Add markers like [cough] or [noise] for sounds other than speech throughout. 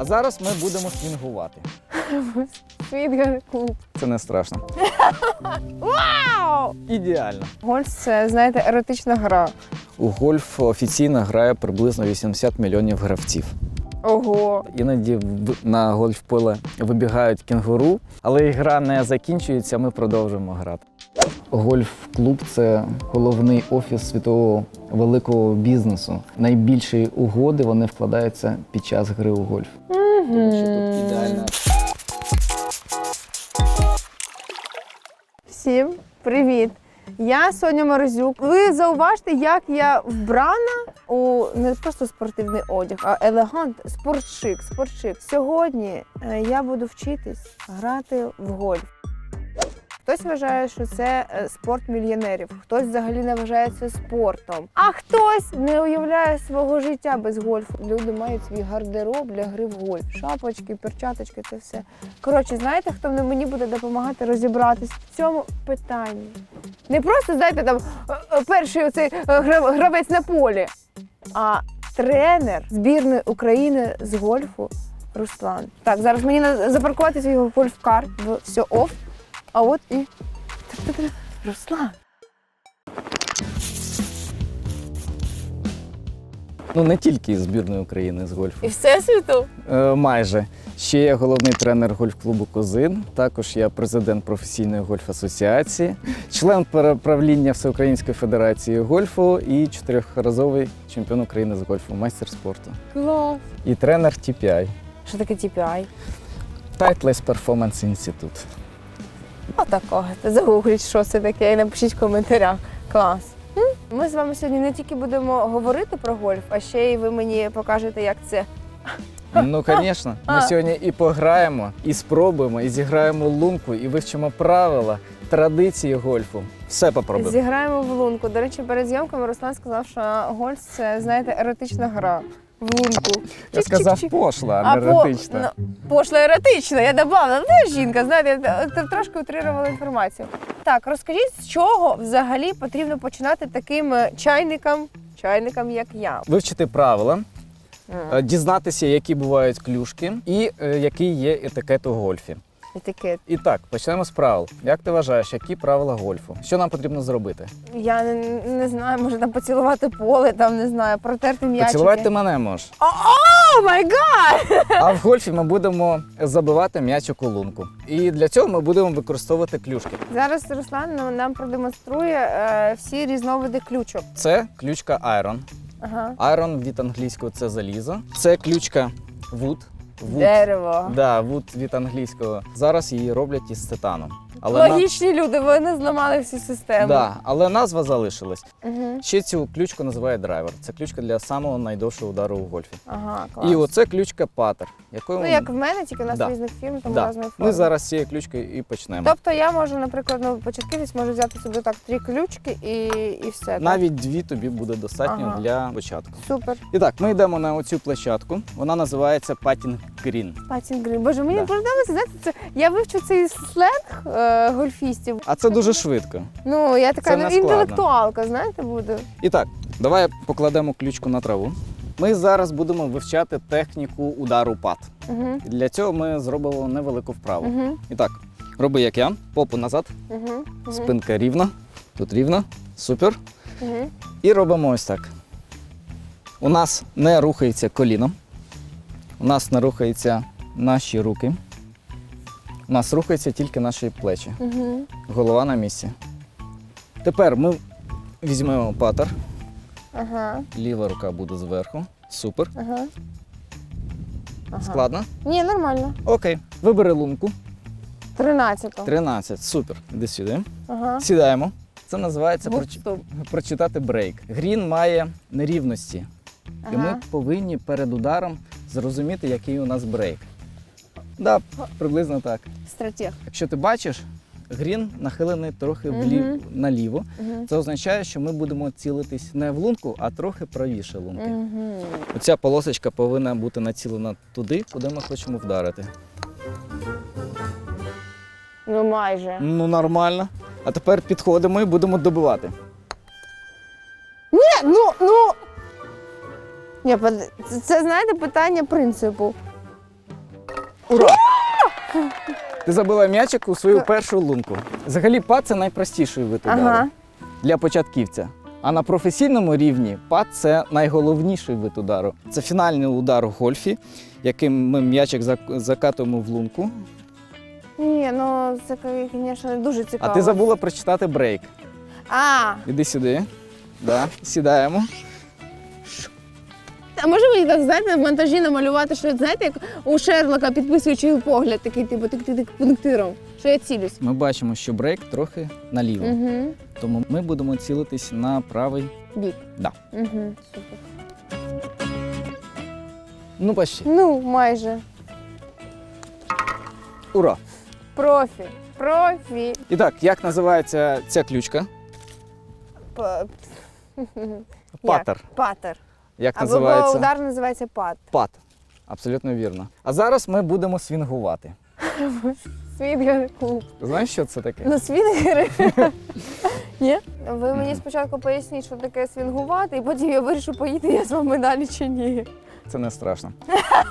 А зараз ми будемо свінгувати. Клуб. Це не страшно. [laughs] Вау! Ідеально. Гольф це, знаєте, еротична гра. У гольф офіційно грає приблизно 80 мільйонів гравців. Ого. Іноді на гольф-поле вибігають кінгуру, але гра не закінчується, ми продовжуємо грати. Гольф-клуб це головний офіс світового великого бізнесу. Найбільші угоди вони вкладаються під час гри у гольф. Тому що тут ідеальна Всім привіт! Я Соня Морозюк. Ви зауважте, як я вбрана у не просто спортивний одяг, а елегант, спортшик, спортшик. Сьогодні е, я буду вчитись грати в гольф. Хтось вважає, що це е, спорт мільйонерів, хтось взагалі не вважає це спортом, а хтось не уявляє свого життя без гольфу. Люди мають свій гардероб для гри в гольф. Шапочки, перчаточки, це все. Коротше, знаєте, хто мені буде допомагати розібратись в цьому питанні? Не просто, знаєте, там е, е, перший оцей гравець на полі, а тренер збірної України з гольфу Руслан. Так, зараз мені треба запаркувати свій гольф-кар все оф. А от і. Руслан. ну не тільки із збірної України з гольфу. І всесвіту? Е, майже. Ще я головний тренер гольф-клубу Козин. Також я президент професійної гольф-асоціації, член правління Всеукраїнської федерації гольфу і чотирьохразовий чемпіон України з гольфу, майстер спорту. Клас. І тренер TPI. Що таке TPI? Titleist Performance Institute. Отакого. Загугліть, що це таке, і напишіть в коментарях. Клас. Ми з вами сьогодні не тільки будемо говорити про гольф, а ще й ви мені покажете, як це. Ну, звісно, ми сьогодні і пограємо, і спробуємо, і зіграємо лунку, і вивчимо правила, традиції гольфу. Все попробуємо. Зіграємо в лунку. До речі, перед зйомками Руслан сказав, що гольф це, знаєте, еротична гра. В лунку. Я сказав пошла, а по, еротична. ну, пошла еротична, я додала. Ну, жінка, знаєте, я трошки утрирувала інформацію. Так, розкажіть, з чого взагалі потрібно починати таким е, чайникам, чайникам, як я. Вивчити правила, Е, дізнатися, які бувають клюшки, і е, який є етикет у гольфі. Етикет. І так, почнемо з правил. Як ти вважаєш, які правила гольфу? Що нам потрібно зробити? Я не, не знаю, може там поцілувати поле, там не знаю, протерти м'ячики. Поцілувати ти мене можеш. О май гад! А в гольфі ми будемо забивати м'яч у колунку. І для цього ми будемо використовувати клюшки. Зараз Руслан нам- нам продемонструє е, всі різновиди ключок. Це ключка Iron. Ага. Iron від англійського це залізо. Це ключка Wood. Wood. Дерево. Да, вуд від англійського. Зараз її роблять із титану. Але на- Логічні люди, вони зламали всі системи. Да, але назва залишилась. Угу. Ще цю ключку називають драйвер. Це ключка для самого найдовшого удару у гольфі. Ага, клас. І оце ключка патер, якою Ну, ми- як в мене, тільки у нас Да. різних фірм, тому да. різної форми. ми зараз з цією ключкою і почнемо. Тобто я можу, наприклад, ну, початківець можу взяти собі так три ключки і, і все. так? Навіть дві тобі буде достатньо Ага. для початку. Супер. І так, ми йдемо на оцю площадку. Вона називається Патінг Green. Патінг грин. Боже, мені Да. подобається, знаєте, це я вивчу цей сленг е, гольфістів. А це дуже швидко. Ну, я така Це ну, складно. інтелектуалка, знаєте, буду. І так, давай покладемо ключку на траву. Ми зараз будемо вивчати техніку удару пат. Угу. Для цього ми зробимо невелику вправу. Угу. І так, роби як я, попу назад, Угу. спинка рівна, тут рівно, супер. Угу. І робимо ось так. У нас не рухається коліно, у нас не рухаються наші руки. У нас рухаються тільки наші плечі. Угу. Голова на місці. Тепер ми візьмемо патер, Ага. ліва рука буде зверху. Супер. Ага. Ага. Складно? Ні, нормально. Окей. Вибери лунку. 13. 13. Супер. Іди сюди. Ага. Сідаємо. Це називається проч... Прочитати брейк. Грін має нерівності. І ми повинні перед ударом зрозуміти, який у нас брейк. Да, приблизно так. Стратег. Якщо ти бачиш, грін нахилений трохи влів... Наліво. Угу. Це означає, що ми будемо цілитись не в лунку, а трохи правіше лунки. Угу. Оця полосочка повинна бути націлена туди, куди ми хочемо вдарити. Ну майже. Ну, нормально. А тепер підходимо і будемо добивати. Ні, ну, ну. Ні, под- це, це, знаєте, питання принципу. Ура! Ти забила м'ячик у свою першу лунку. Взагалі, пад це найпростіший вид удару Ага. для початківця. А на професійному рівні пад це найголовніший вид удару. Це фінальний удар у гольфі, яким ми м'ячик зак- закатуємо в лунку. Ні, ну це, звісно, дуже цікаво. А ти забула прочитати брейк. А, Іди сюди. Да. Сідаємо. А може мені так, знаєте, в монтажі намалювати, що знаєте, як у Шерлока підписуючий погляд, такий типу тик-тик-тик пунктиром, що я цілюсь. Ми бачимо, що брейк трохи наліво. Угу. Тому ми будемо цілитись на правий. Бік. Да. Угу. Супер. Ну, почти. Ну, майже. Ура! Профі. Профі. І так, як називається ця ключка? П- Патер. Патер. Як Або називається? удар називається пат. Пат. Абсолютно вірно. А зараз ми будемо свінгувати. [laughs] Свінгери клуб. Знаєш, що це таке? Ну, свінгери. [laughs] Ні? Ви мені спочатку поясніть, що таке свінгувати, і потім я вирішу, поїти я з вами далі чи ні. Це не страшно.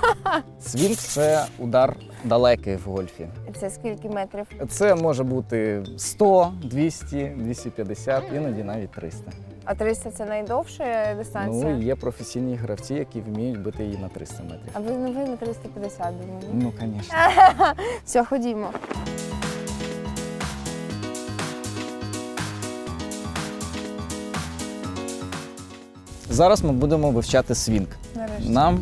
[laughs] Свінг це удар далекий в гольфі. Це скільки метрів? Це може бути 100, 200, 250, іноді навіть 300. А 300 це найдовша дистанція? Ну, є професійні гравці, які вміють бити її на 300 метрів. А ви не ви на 350, думаю. Ну, звісно. [laughs] Все, ходімо. Зараз ми будемо вивчати свінг. Нарешті. Нам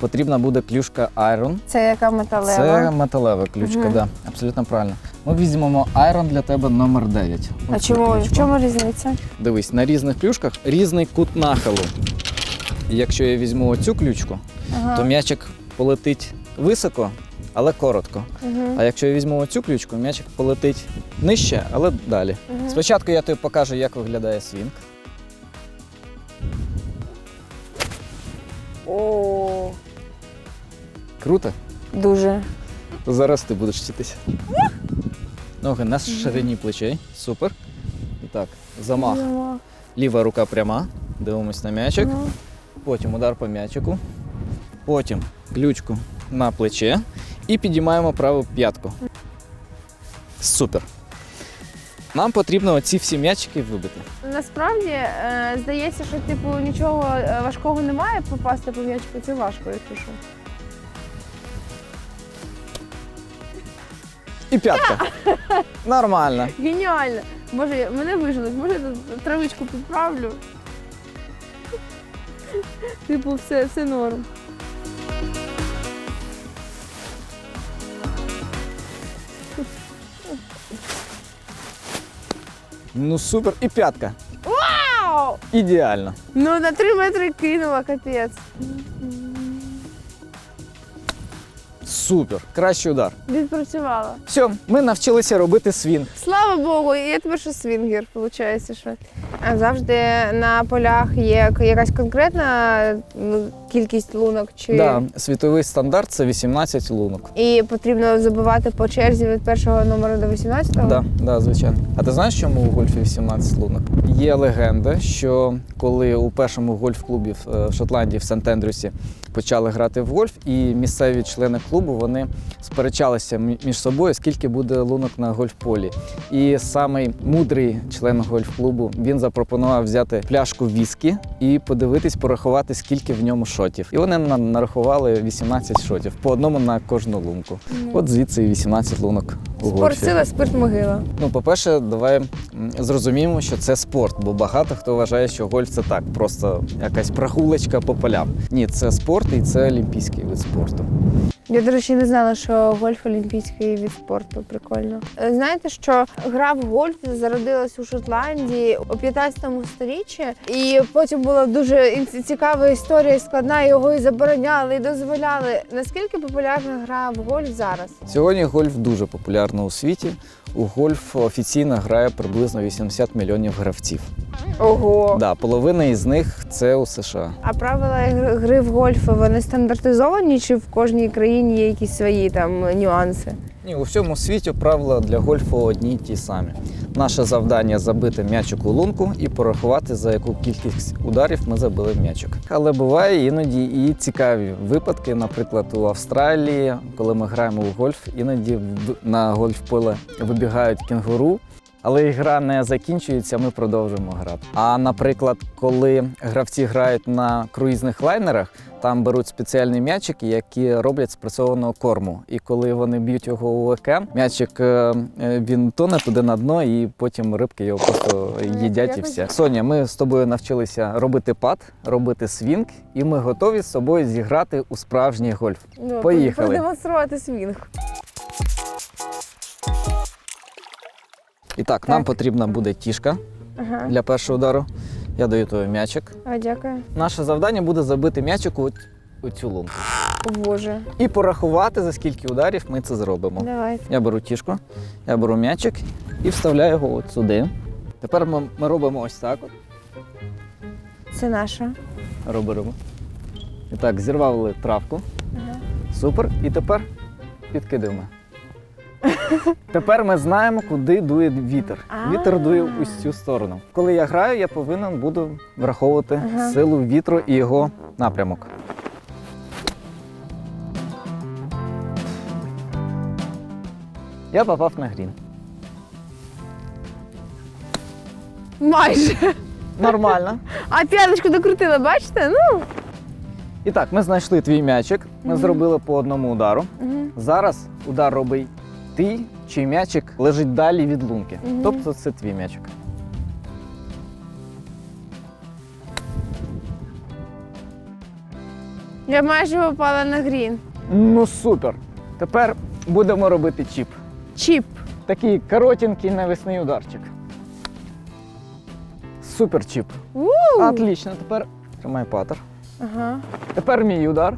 потрібна буде клюшка Iron. Це яка металева? Це металева ключка, Мгм. да, абсолютно правильно. Ми візьмемо Iron для тебе номер 9. А Ось чому? В чому різниця? Дивись, на різних клюшках різний кут нахилу. Якщо я візьму оцю ключку, Ага. то м'ячик полетить високо, але коротко. Мгм. А якщо я візьму оцю ключку, м'ячик полетить нижче, але далі. Мгм. Спочатку я тобі покажу, як виглядає свінг. О, Круто? дуже. Зараз ти будеш вчитися. Ноги на ширині плечей. Супер. І так, замах. Ліва рука пряма. Дивимось на м'ячик. Потім удар по м'ячику. Потім ключку на плече. І підіймаємо праву п'ятку. Супер. Нам потрібно оці всі м'ячики вибити. Насправді е, здається, що типу нічого е, важкого немає попасти по м'ячику. Це важко, якщо що. І п'ятка. Нормально. Геніально! Може, мене виженуть, може я тут травичку підправлю. Типу, все, все норм. Ну супер. І п'ятка. Вау! Ідеально. Ну на три метри кинула, капець. Супер. Кращий удар. Відпрацювала. Все, ми навчилися робити свінг. Слава Богу, я тепер що свінгер, виходить, що. Завжди на полях є якась конкретна ну, кількість лунок, чи Да, світовий стандарт це 18 лунок. і потрібно забивати по черзі від першого номеру до 18-го? Да, да, звичайно. А ти знаєш, чому у гольфі 18 лунок? Є легенда, що коли у першому гольф-клубі в е, в Шотландії в Сент-Ендрюсі почали грати в гольф, і місцеві члени клубу вони сперечалися між собою, скільки буде лунок на гольф-полі. І самий мудрий член гольф-клубу він запропонував взяти пляшку віскі і подивитись, порахувати, скільки в ньому шотів. І вони на- нарахували 18 шотів по одному на кожну лунку. Ну. От звідси і 18 лунок у Спорт сила, спирт могила. Ну, по-перше, давай зрозуміємо, що це спорт, бо багато хто вважає, що гольф це так, просто якась прогулочка по полям. Ні, це спорт і це олімпійський вид спорту. Я, до речі, не знала, що гольф олімпійський від спорту. Прикольно. Е, Знаєте, що гра в гольф зародилась у Шотландії у 15 сторіччі, і потім була дуже цікава історія, складна. Його і забороняли, і дозволяли. Наскільки популярна гра в гольф зараз? Сьогодні гольф дуже популярно у світі. У гольф офіційно грає приблизно 80 мільйонів гравців. Ого. Да, половина із них це у США. А правила гри- в гольф вони стандартизовані, чи в кожній країні є якісь свої там нюанси? Ні, у всьому світі правила для гольфу одні й ті самі. Наше завдання забити м'ячик у лунку і порахувати, за яку кількість ударів ми забили м'ячик. Але буває іноді і цікаві випадки. Наприклад, у Австралії, коли ми граємо у гольф, іноді на гольф-поле вибігають кенгуру. Але гра не закінчується, ми продовжуємо грати. А наприклад, коли гравці грають на круїзних лайнерах, там беруть спеціальні м'ячики, які роблять спресованого корму. І коли вони б'ють його у ОК, м'ячик е, е, він тоне туди на дно, і потім рибки його просто їдять і все. Соня, ми з тобою навчилися робити пад, робити свінг, і ми готові з собою зіграти у справжній гольф. Ну, Поїхали. Продемонструвати свінг. І так, нам потрібна буде тішка Ага. для першого удару. Я даю тобі м'ячик. А, дякую. Наше завдання буде забити м'ячик у, у цю лунку. О, Боже. І порахувати, за скільки ударів ми це зробимо. Давайте. Я беру тішку, я беру м'ячик і вставляю його от сюди. Тепер ми, ми робимо ось так. От. Це наша. Робимо. І так, зірвали травку. Ага. Супер. І тепер підкидаємо. [laughs] Тепер ми знаємо, куди дує вітер. Вітер дує ось цю сторону. Коли я граю, я повинен буду враховувати силу вітру і його напрямок. Я попав на грін. Майже. Нормально. А п'яточку докрутила, бачите? Ну. І так, ми знайшли твій м'ячик, ми зробили по одному удару. Зараз удар робить ти, чий м'ячик лежить далі від лунки. Мгм. Тобто це твій м'ячик. Я майже попала на грін. Ну супер. Тепер будемо робити чіп. Чіп. Такий коротенький навісний ударчик. Супер чіп. Отлично. Тепер тримай патер. Ага. Тепер мій удар.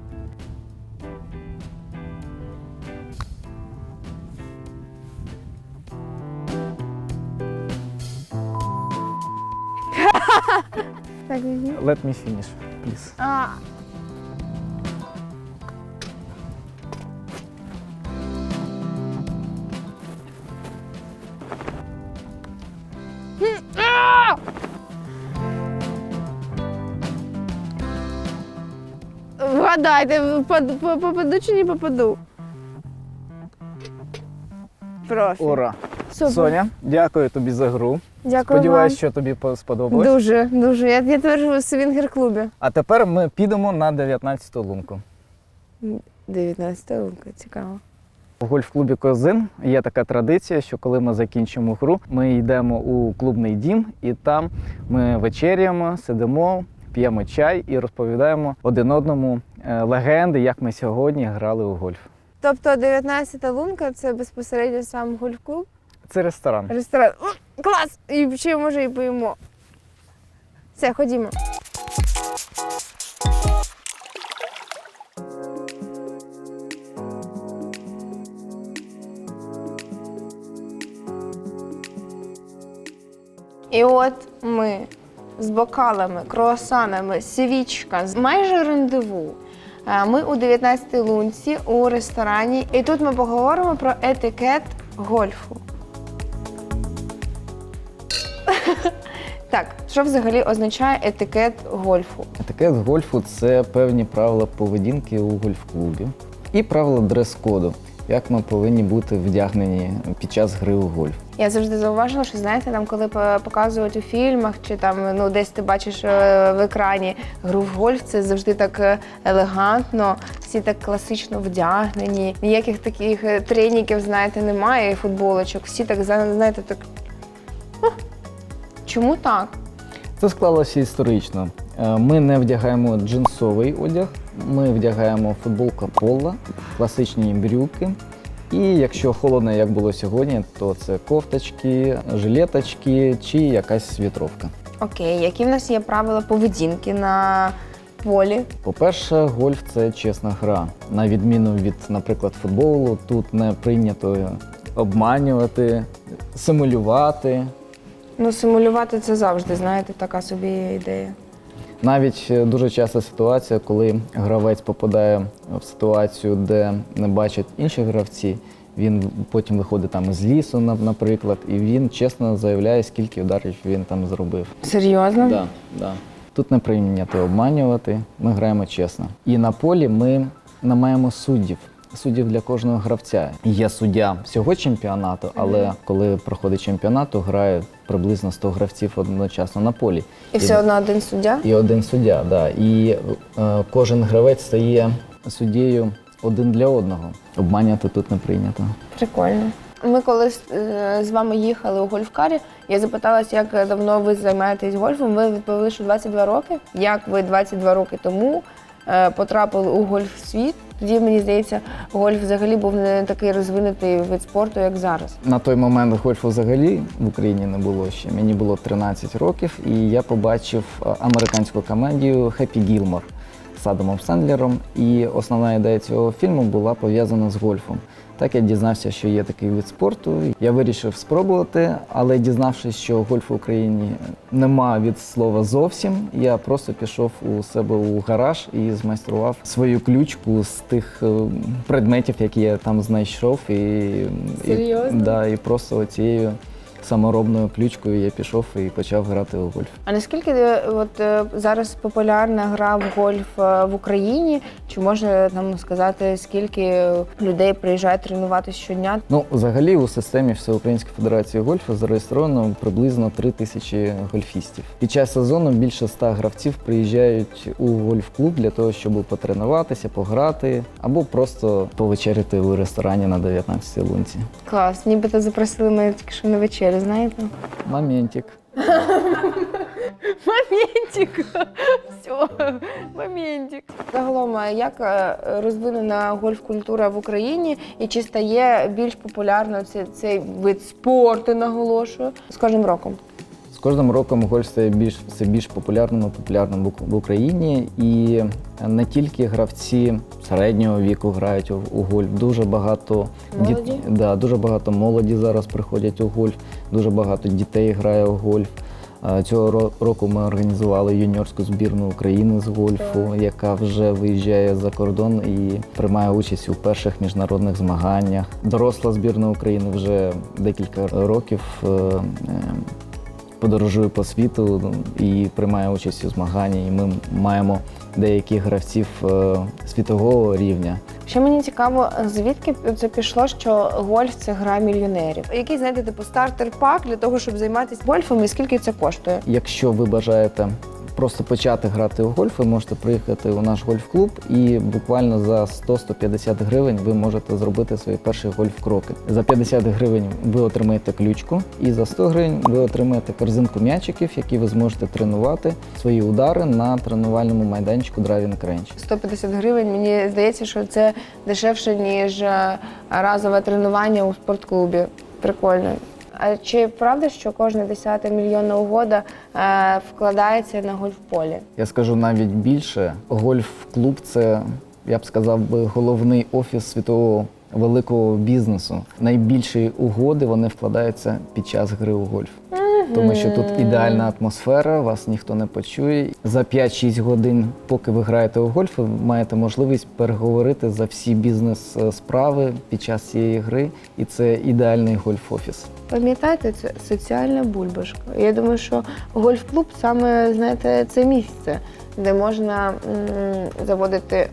Let me finish, please. А. Вгадайте, попаду чи не попаду? Профі. Ура! Супер. Соня, дякую тобі за гру. Дякую Сподіваюсь, вам. що тобі по- сподобалось. Дуже, дуже. Я, я тепер в свінгер-клубі. А тепер ми підемо на 19-ту лунку. 19-та лунка, цікаво. У гольф-клубі Козин є така традиція, що коли ми закінчимо гру, ми йдемо у клубний дім, і там ми вечеряємо, сидимо, п'ємо чай і розповідаємо один одному е, легенди, як ми сьогодні грали у гольф. Тобто 19 лунка це безпосередньо сам гольф-клуб, Це ресторан. ресторан. Клас! І ще може і поїмо. Все, ходімо. І от ми з бокалами, круасанами, свічка, з- майже рандеву. Е, Ми у 19-й лунці у ресторані, і тут ми поговоримо про етикет гольфу. Що взагалі означає етикет гольфу? Етикет гольфу це певні правила поведінки у гольф-клубі і правила дрес-коду, як ми повинні бути вдягнені під час гри у гольф. Я завжди зауважила, що знаєте, там, коли показують у фільмах, чи там ну десь ти бачиш е, в екрані гру в гольф, це завжди так е, елегантно, всі так класично вдягнені. Ніяких таких е, треніків, знаєте, немає і футболочок. Всі так знаєте, так. Чому так? Це склалося історично. Е, Ми не вдягаємо джинсовий одяг, ми вдягаємо футболка пола, класичні брюки. І якщо холодно, як було сьогодні, то це кофточки, жилеточки чи якась вітровка. Окей, які в нас є правила поведінки на полі? По-перше, гольф це чесна гра. На відміну від, наприклад, футболу, тут не прийнято обманювати, симулювати. Ну, симулювати це завжди, знаєте, така собі ідея. Навіть е, дуже часто ситуація, коли гравець попадає в ситуацію, де не бачать інші гравці. Він потім виходить там з лісу, наприклад, і він чесно заявляє, скільки ударів він там зробив. Серйозно? Да, да. Тут не прийняти обманювати, ми граємо чесно. І на полі ми не маємо суддів. Суддів для кожного гравця. Є суддя всього чемпіонату, але коли проходить чемпіонат, то грає приблизно 100 гравців одночасно на полі. І все одно один суддя? І один суддя, да. І е, кожен гравець стає суддєю один для одного. Обманювати тут не прийнято. Прикольно. Ми коли е, з вами їхали у гольфкарі, я запиталась, як давно ви займаєтесь гольфом. Ви відповіли, що 22 роки. Як ви 22 роки тому е, потрапили у гольф-світ? Тоді мені здається, гольф взагалі був не такий розвинутий вид спорту, як зараз. На той момент гольфу взагалі в Україні не було ще. Мені було 13 років, і я побачив е, американську комедію Хеппі Гілмор з Адамом Сендлером. І основна ідея цього фільму була пов'язана з гольфом. Так я дізнався, що є такий вид спорту. Я вирішив спробувати, але дізнавшись, що гольфу в Україні нема від слова зовсім, я просто пішов у себе у гараж і змайстрував свою ключку з тих е, предметів, які я там знайшов. І, Серйозно? І, да, і просто цією саморобною ключкою я пішов і почав грати у гольф. А наскільки е, от е, зараз популярна гра в гольф е, в Україні? Чи можна нам сказати, скільки людей приїжджає тренуватися щодня? Ну, взагалі у системі Всеукраїнської федерації гольфу зареєстровано приблизно 3 тисячі гольфістів. Під час сезону більше 100 гравців приїжджають у гольф-клуб для того, щоб потренуватися, пограти або просто повечеряти у ресторані на 19 лунці. Клас, нібито запросили мене тільки що на вечерю, знаєте? Моментик. Моментик. [laughs] Все, моментик. Загалом, як е, розвинена гольф-культура в Україні і чи стає більш популярно цей, цей вид спорту, наголошую, з кожним роком? Кожним роком гольф стає більш все більш популярним і популярним в Україні. І не тільки гравці середнього віку грають у, гольф. Дуже багато Молоді? да, дуже багато молоді зараз приходять у гольф, дуже багато дітей грає у гольф. Цього року ми організували юніорську збірну України з гольфу, яка вже виїжджає за кордон і приймає участь у перших міжнародних змаганнях. Доросла збірна України вже декілька років е, е, подорожує по світу і приймає участь у змаганні. І ми маємо деяких гравців е, світового рівня. Ще мені цікаво, звідки це пішло, що гольф це гра мільйонерів. Який знайдете типу стартер-пак для того, щоб займатися гольфом, і скільки це коштує? Якщо ви бажаєте просто почати грати у гольф, ви можете приїхати у наш гольф-клуб і буквально за 100-150 гривень ви можете зробити свої перші гольф-кроки. За 50 гривень ви отримаєте ключку, і за 100 гривень ви отримаєте корзинку м'ячиків, які ви зможете тренувати свої удари на тренувальному майданчику Driving Range. 150 гривень. Мені здається, що це дешевше, ніж е, разове тренування у спортклубі. Прикольно. А чи правда, що кожна десята мільйонна угода е, вкладається на гольф-полі? Я скажу навіть більше. Гольф-клуб це, я б сказав би, головний офіс світового великого бізнесу. Найбільші угоди вони вкладаються під час гри у гольф. Тому що тут ідеальна атмосфера, вас ніхто не почує. За 5-6 годин, поки ви граєте у гольф, ви маєте можливість переговорити за всі бізнес-справи під час цієї гри, і це ідеальний гольф-офіс. Пам'ятаєте, це соціальна бульбашка. Я думаю, що гольф-клуб саме знаєте, це місце, де можна м, заводити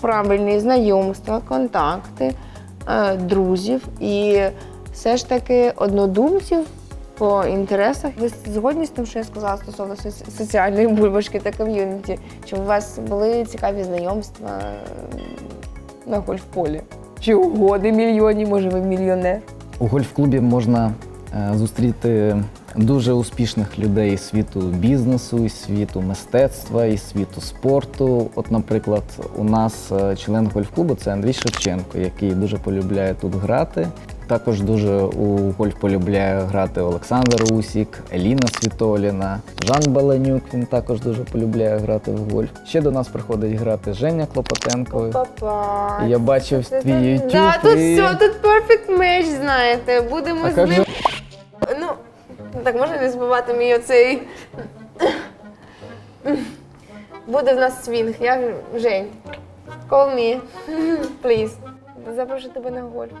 правильні знайомства, контакти, е, друзів і все ж таки однодумців по інтересах. Ви згодні з тим, що я сказала стосовно соціальної бульбашки та ком'юніті? Чи у вас були цікаві знайомства на гольф-полі? Чи угоди мільйонні, може ви мільйонер? У гольф-клубі можна е, зустріти дуже успішних людей світу бізнесу, із світу мистецтва, із світу спорту. От, наприклад, у нас е, член гольф-клубу це Андрій Шевченко, який дуже полюбляє тут грати. Також дуже у гольф полюбляє грати Олександр Усік, Еліна Світоліна, Жан Баланюк. Він також дуже полюбляє грати в гольф. Ще до нас приходить грати Женя Клопотенко. Папа. Я бачив твій YouTube. Да, тут і- все, тут perfect match, знаєте. Будемо А з ним. же Ну, Так, можна не збивати мій оцей. Буде в нас свінг. Я Жень. Call me. [laughs] Please. Запрошу тебе на гольф.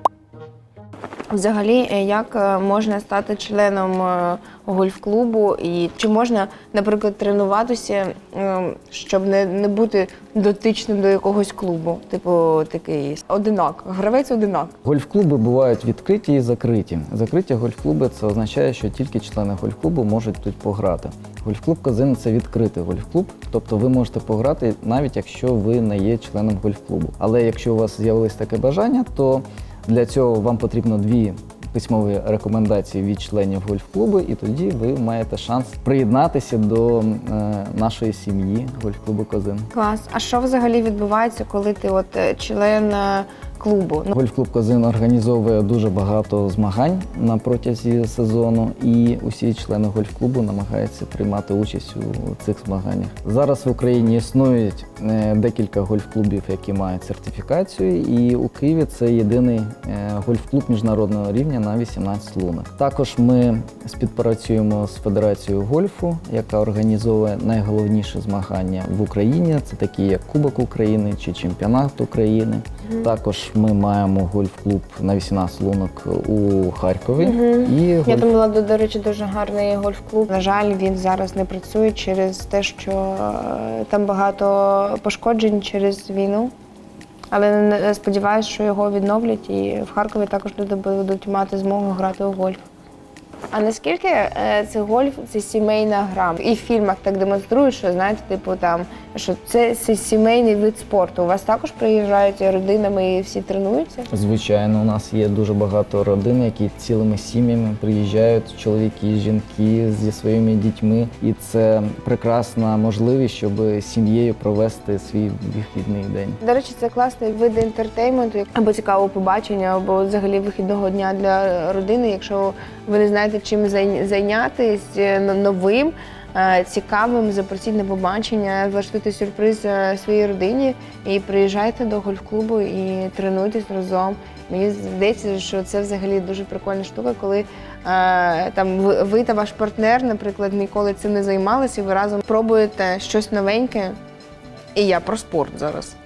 Взагалі, е, як е, можна стати членом е, гольф-клубу, і чи можна, наприклад, тренуватися, е, щоб не, не бути дотичним до якогось клубу? Типу такий одинак, гравець одинак. Гольф-клуби бувають відкриті і закриті. Закриті гольф-клуби це означає, що тільки члени гольф-клубу можуть тут пограти. Гольф-клуб Козин це відкритий гольф-клуб, тобто ви можете пограти навіть якщо ви не є членом гольф-клубу. Але якщо у вас з'явилось таке бажання, то для цього вам потрібно дві письмові рекомендації від членів гольф-клубу, і тоді ви маєте шанс приєднатися до е, нашої сім'ї гольф-клубу Козин. Клас. А що взагалі відбувається, коли ти от е, член е, клубу? Ну, Гольф-клуб Козин організовує дуже багато змагань на протязі сезону, і усі члени гольф-клубу намагаються приймати участь у цих змаганнях. Зараз в Україні існують е, декілька гольф-клубів, які мають сертифікацію, і у Києві це єдиний е, гольф-клуб міжнародного рівня на 18 лунок. Також ми співпрацюємо з Федерацією гольфу, яка організовує найголовніші змагання в Україні. Це такі як Кубок України чи Чемпіонат України. Також ми маємо гольф-клуб на 18 лунок у Харкові. І Я гольф... там була, до, до речі, дуже гарний гольф-клуб. На жаль, він зараз не працює через те, що е, там багато пошкоджень через війну. Але сподіваюся, що його відновлять, і в Харкові також люди будуть мати змогу грати у гольф. А наскільки е, це гольф це сімейна гра? І в фільмах так демонструють, що знаєте, типу там, що це, це сімейний вид спорту. У вас також приїжджають родинами і всі тренуються? Звичайно, у нас є дуже багато родин, які цілими сім'ями приїжджають, чоловіки, жінки зі своїми дітьми, і це прекрасна можливість, щоб сім'єю провести свій вихідний день. До речі, це класний вид інтертейменту або цікавого побачення, або взагалі вихідного дня для родини. Якщо ви не знаєте, чим зай- зайнятись е, новим, е, цікавим, запросіть на побачення, влаштуйте сюрприз е, своїй родині і приїжджайте до гольф-клубу і тренуйтесь разом. Мені здається, що це взагалі дуже прикольна штука, коли там ви та ваш партнер, наприклад, ніколи цим не займалися, і ви разом пробуєте щось новеньке. І я про спорт зараз.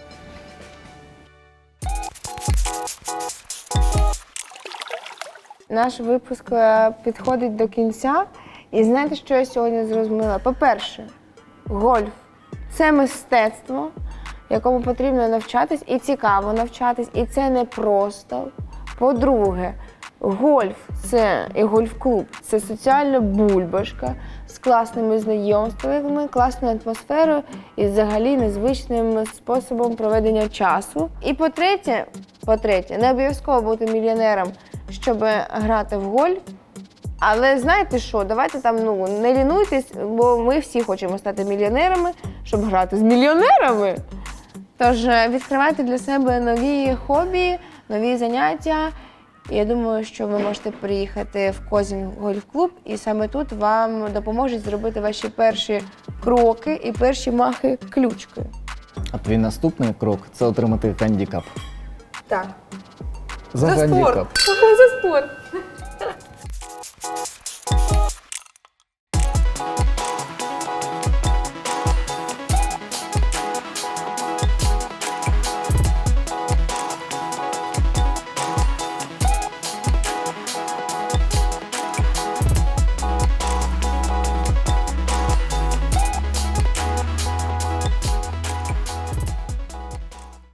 Наш випуск е, підходить до кінця. І знаєте, що я сьогодні зрозуміла? По-перше, гольф це мистецтво, якому потрібно навчатись, і цікаво навчатись, і це не просто. По-друге, гольф це і гольф-клуб це соціальна бульбашка з класними знайомствами, класною атмосферою і взагалі незвичним способом проведення часу. І по-третє, по-третє, не обов'язково бути мільйонером, щоб грати в гольф. Але знаєте що, давайте там ну не лінуйтесь, бо ми всі хочемо стати мільйонерами, щоб грати з мільйонерами. Тож е, відкривайте для себе нові хобі, нові заняття. І Я думаю, що ви можете приїхати в Козін гольф-клуб, і саме тут вам допоможуть зробити ваші перші кроки і перші махи ключкою. А твій наступний крок це отримати гандікап. Так. За, гандікап. За спорт.